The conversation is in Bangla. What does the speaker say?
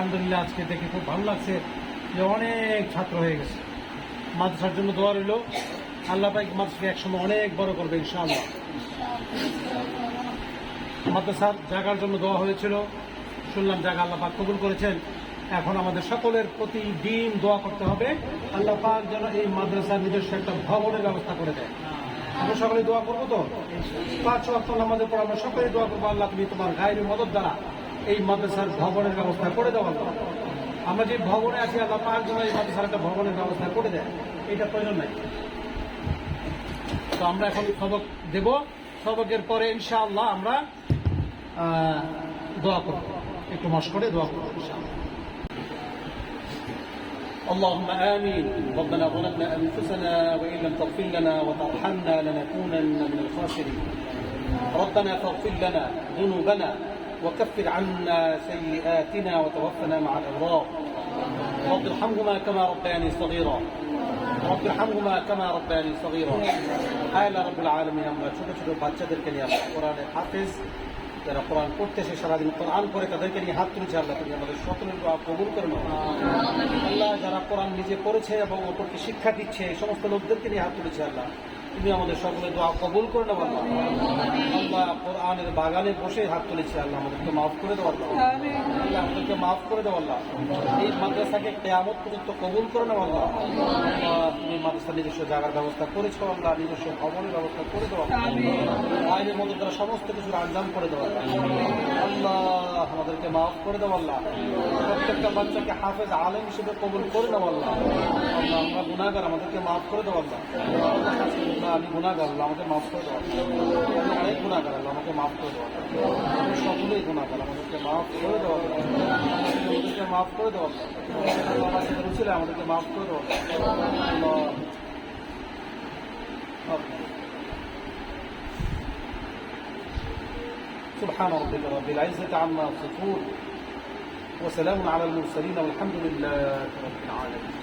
আলহামদুলিল্লাহ, আজকে দেখে খুব ভালো লাগছে যে অনেক ছাত্র হয়ে গেছে। মাদ্রাসার জন্য দোয়া রইল। আল্লাহ পাক মাদ্রাসাকে একসময় অনেক বড় করবে, ইনশাআল্লাহ। মাদ্রাসার জায়গার জন্য দোয়া হয়েছিল। শুনলাম জায়গা আল্লাহ পাক কবুল করেছেন। এখন আমাদের সকলের প্রতিদিন দোয়া করতে হবে। আল্লাহ পাক যেন এই মাদ্রাসার নিজস্ব একটা ভবনের ব্যবস্থা করে দেয়। আমরা সকলে দোয়া করব তো? পাঁচ আমাদের পর সকলে দোয়া করব আল্লাহ তুমি তোমার গায়ের মদত দ্বারা। এই মাদ্রাসার ভবনের ব্যবস্থা করে দেওয়া আল্লাহ। আমরা যে ভবনে আছি আল্লাহ পাক যেন এই মাদ্রাসার একটা ভবনের ব্যবস্থা করে দেয় এটা প্রয়োজন নাই তো আমরা এখন সবক দেব সবকের পরে ইনশাআল্লাহ আমরা আহ, দোয়া করব একটু মশ করে দোয়া করবো ইনশাআল্লাহ اللهم آمين ربنا ظلمنا أنفسنا وإن لم تغفر لنا وترحمنا لنكونن من الخاسرين ربنا فاغفر لنا ذنوبنا وكفر عنا سيئاتنا وتوفنا مع الأبرار رب ارحمهما كما ربياني صغيرا رب ارحمهما كما ربياني صغيرا آل رب العالمين আমরা ছোট ছোট বাচ্চাদেরকে নিয়ে আল্লাহ কোরআনের হাফেজ যারা কোরআন পড়তেছে সারাদিন কোরআন করে তাদেরকে নিয়ে হাত তুলেছে আল্লাহ তুমি আমাদের সকলের দোয়া কবুল করে নাও আল্লাহ যারা কোরআন নিজে পড়েছে এবং অপরকে শিক্ষা দিচ্ছে এই সমস্ত লোকদেরকে নিয়ে হাত তুলেছে আল্লাহ তুমি আমাদের সকলের দোয়া কবুল করে নাও আল্লাহ আল্লাহ কোরআনের বাগানে বসে হাত তুলেছে আল্লাহ আমাদেরকে মাফ করে দেওয়া আল্লাহ। আল্লাহ আমাদেরকে মাফ করে দেওয়া আল্লাহ। এই মাদ্রাসাকে কেয়ামত পর্যন্ত কবুল করে নেওয়া আল্লাহ। তুমি মাদ্রাসা নিজস্ব জায়গার ব্যবস্থা করেছ আল্লাহ নিজস্ব ভবনের ব্যবস্থা করে দেওয়া আইনের মধ্যে তারা সমস্ত কিছুর আঞ্জাম করে দেওয়া আল্লাহ। আমাদেরকে মাফ করে দেওয়া আল্লাহ। প্রত্যেকটা বাচ্চাকে হাফেজ আলেম হিসেবে কবুল করে দেওয়া আল্লাহ। আল্লাহ আমরা গুণাগার আমাদেরকে মাফ করে দেওয়া আল্লাহ, আমি গুণাগার আল্লাহ আমাকে মাফ করে দেওয়া আমি অনেক গুণাগার আল্লাহ আমাকে মাফ করে দেওয়া আমি সকলেই গুণাগার আমাদেরকে মাফ করে দেওয়া আল্লাহ। আমাদেরকে মাফ করে দেওয়া আল্লাহ। আল্লাহ, আমার সাথে রুচিল আমাদেরকে মাফ করে দেওয়া আল্লাহ আল্লাহ। سبحان ربك رب العزة عما يصفون وسلام على المرسلين والحمد لله رب العالمين